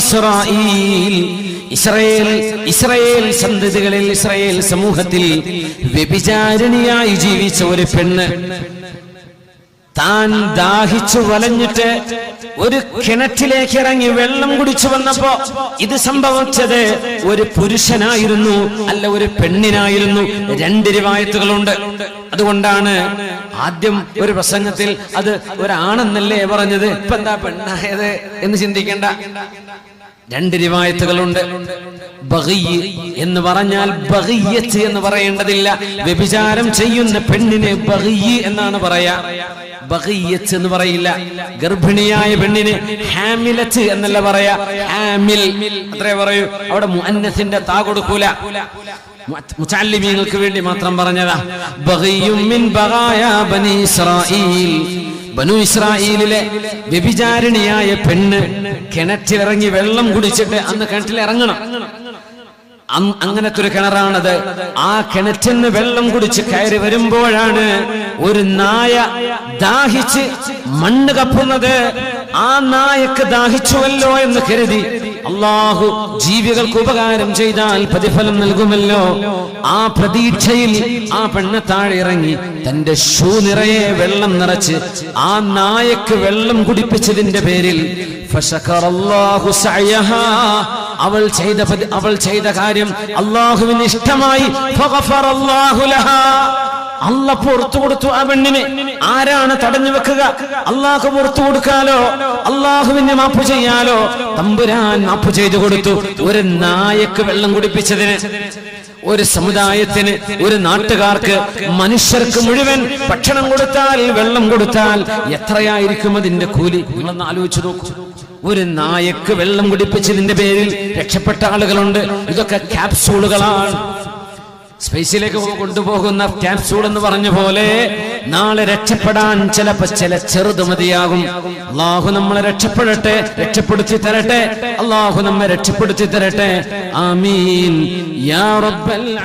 Israel Israel Israel സന്തതികളിൽ Israel സമൂഹത്തിൽ വ്യഭിചാരിണിയായി ജീവിച്ച ഒരു പെണ്ണ്. താൻ ദാഹിച്ചു വലഞ്ഞിട്ട് ഒരു കിണറ്റിലേക്ക് ഇറങ്ങി വെള്ളം കുടിച്ചു വന്നപ്പോ ഇത് സംഭവിച്ചത് ഒരു പുരുഷനായിരുന്നു അല്ല ഒരു പെണ്ണിനായിരുന്നു. രണ്ട് രൂപായത്തുകളുണ്ട്. അതുകൊണ്ടാണ് ആദ്യം ഒരു പ്രസംഗത്തിൽ അത് ഒരാണെന്നല്ലേ പറഞ്ഞത്? ഇപ്പൊ എന്താ പെണ്ണായത് എന്ന് ചിന്തിക്കേണ്ട. രണ്ട് റിവായത്തുകളുണ്ട്. ബഗയ്യ് എന്ന് പറഞ്ഞാൽ ബഹിയത്ത് എന്ന് പറയേണ്ടതില്ല. വ്യഭിചാരം ചെയ്യുന്ന പെണ്ണിനെ ബഹിയ എന്നാണ് പറയാ. ബഗയ്യത്ത് എന്ന് പറയില്ല. ഗർഭിണിയായ പെണ്ണിന് ഹാമിലത്ത് എന്നല്ല പറയാ. ഹാമിൽ. അത്രേ പറയൂ. അവിടെ മുഅന്നസിന്റെ താ കൊടുക്കൂല. മുച്ചാലിമീങ്ങൾക്ക് വേണ്ടി മാത്രം പറഞ്ഞതാ. ബഗായാ ബനി ഇസ്രായേലിലെ വ്യഭിചാരിണിയായ പെണ്ണ് കിണറ്റിലിറങ്ങി വെള്ളം കുടിച്ചിട്ട് അന്ന് കിണറ്റിൽ ഇറങ്ങണം അങ്ങനത്തെ ഒരു കിണറാണത്. ആ കിണറ്റിന്ന് വെള്ളം കുടിച്ച് കയറി വരുമ്പോഴാണ് ഒരു നായ ദാഹിച്ച് മണ്ണ് കപ്പുന്നത്. ആ നായക്ക് ദാഹിച്ചുവല്ലോ എന്ന് കരുതി. അള്ളാഹു ജീവികൾക്ക് ഉപകാരം ചെയ്താൽ പ്രതിഫലം നൽകുമല്ലോ ആ പ്രതീക്ഷയിൽ ആ പെണ്ണ് താഴെ ഇറങ്ങി തന്റെ ഷൂ നിറയെ വെള്ളം നിറച്ച് ആ നായക്ക് വെള്ളം കുടിപ്പിച്ചതിന്റെ പേരിൽ. അവൾ ചെയ്ത അവൾ ചെയ്ത കാര്യം അള്ളാഹുവിന് ഇഷ്ടമായി. അല്ല പുറത്തു കൊടുത്തു ആ പെണ്ണിനെ. ആരാണ് തടഞ്ഞു വെക്കുക? അള്ളാഹു പുറത്തു കൊടുക്കാലോ? അള്ളാഹുവിനെ മാപ്പ് ചെയ്യാലോ? തമ്പുരാൻ മാപ്പ് ചെയ്തു കൊടുത്തു. ഒരു നായക്ക് വെള്ളം കുടിപ്പിച്ചതിന് ഒരു സമുദായത്തിന് ഒരു നാട്ടുകാർക്ക് മനുഷ്യർക്ക് മുഴുവൻ ഭക്ഷണം കൊടുത്താൽ വെള്ളം കൊടുത്താൽ എത്രയായിരിക്കും അതിന്റെ കൂലി? നിങ്ങളൊന്ന് ആലോചിച്ചു നോക്കൂ. ഒരു നായക്ക് വെള്ളം കുടിപ്പിച്ചതിന്റെ പേരിൽ രക്ഷപ്പെട്ട ആളുകളുണ്ട്. ഇതൊക്കെ ക്യാപ്സൂളുകളാണ് സ്പേസിലേക്ക് കൊണ്ടുപോകുന്ന ക്യാപ്സൂൾ എന്ന് പറഞ്ഞ പോലെ നാളെ രക്ഷപ്പെടാൻ ചിലപ്പോ ചില ചെറുത് മതിയാകും. അള്ളാഹു നമ്മളെ രക്ഷപ്പെടട്ടെ രക്ഷപ്പെടുത്തി തരട്ടെ. അള്ളാഹു നമ്മെ രക്ഷപ്പെടുത്തി തരട്ടെ. ആമീൻ. യാ റബ്ബൽ